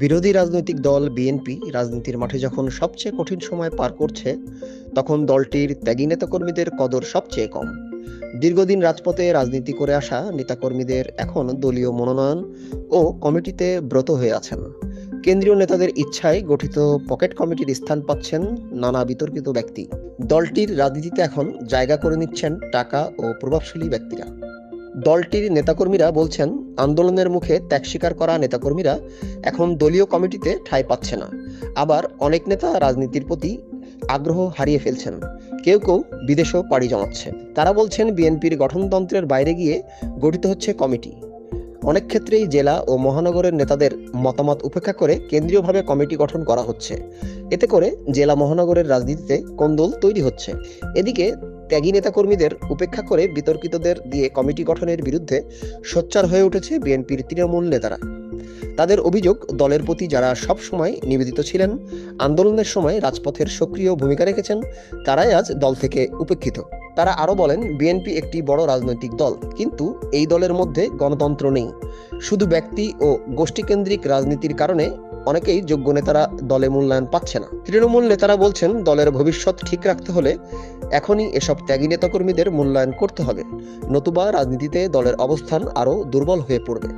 বিরোধী রাজনৈতিক দল বিএনপি রাজনীতির মাঠে যখন সবচেয়ে কঠিন সময় পার করছে, তখন দলটির ত্যাগী নেতাকর্মীদের কদর সবচেয়ে কম। দীর্ঘদিন রাজপথে রাজনীতি করে আসা নেতাকর্মীদের এখন দলীয় মনোনয়ন ও কমিটিতে ব্রত হয়ে আছেন। কেন্দ্রীয় নেতাদের ইচ্ছায় গঠিত পকেট কমিটির স্থান পাচ্ছেন নানা বিতর্কিত ব্যক্তি। দলটির রাজনীতিতে এখন জায়গা করে নিচ্ছেন টাকা ও প্রভাবশালী ব্যক্তিরা। দলটির নেতাকর্মীরা বলছেন আন্দোলনের মুখে ত্যাগ স্বীকার করা নেতাকর্মীরা এখন দলীয় কমিটিতে ঠাঁই পাচ্ছে না। আবার অনেক নেতা রাজনীতির প্রতি আগ্রহ হারিয়ে ফেলছেন। কেউ কেউ বিদেশেও পাড়ি জমাচ্ছে। তারা বলছেন বিএনপির গঠনতন্ত্রের বাইরে গিয়ে গঠিত হচ্ছে কমিটি। অনেক ক্ষেত্রেই জেলা ও মহানগরের নেতাদের মতামত উপেক্ষা করে কেন্দ্রীয়ভাবে কমিটি গঠন করা হচ্ছে। এতে করে জেলা মহানগরের রাজনীতিতে কোন্দল তৈরি হচ্ছে। এদিকে ত্যাগী নেতাকর্মীদের উপেক্ষা করে বিতর্কিতদের দিয়ে কমিটি গঠনের বিরুদ্ধে সোচ্চার হয়ে উঠেছে বিএনপির তৃণমূল নেতারা। তাদের অভিযোগ, দলের প্রতি যারা সব সময় নিবেদিত ছিলেন, আন্দোলনের সময় রাজপথের সক্রিয় ভূমিকা রেখেছেন, তারাই আজ দল থেকে উপেক্ষিত। তারা আরও বলেন, বিএনপি একটি বড় রাজনৈতিক দল, কিন্তু এই দলের মধ্যে গণতন্ত্র নেই। শুধু ব্যক্তি ও গোষ্ঠীকেন্দ্রিক রাজনীতির কারণে অনেকেই যোগ্য নেতারা দলে মূল্যায়ন পাচ্ছে না। তৃণমূল নেতারা বলছেন, দলের ভবিষ্যৎ ঠিক রাখতে হলে এখনই এসব ত্যাগী নেতাকর্মীদের মূল্যায়ন করতে হবে। নতুবা রাজনীতিতে দলের অবস্থান আরও দুর্বল হয়ে পড়বে।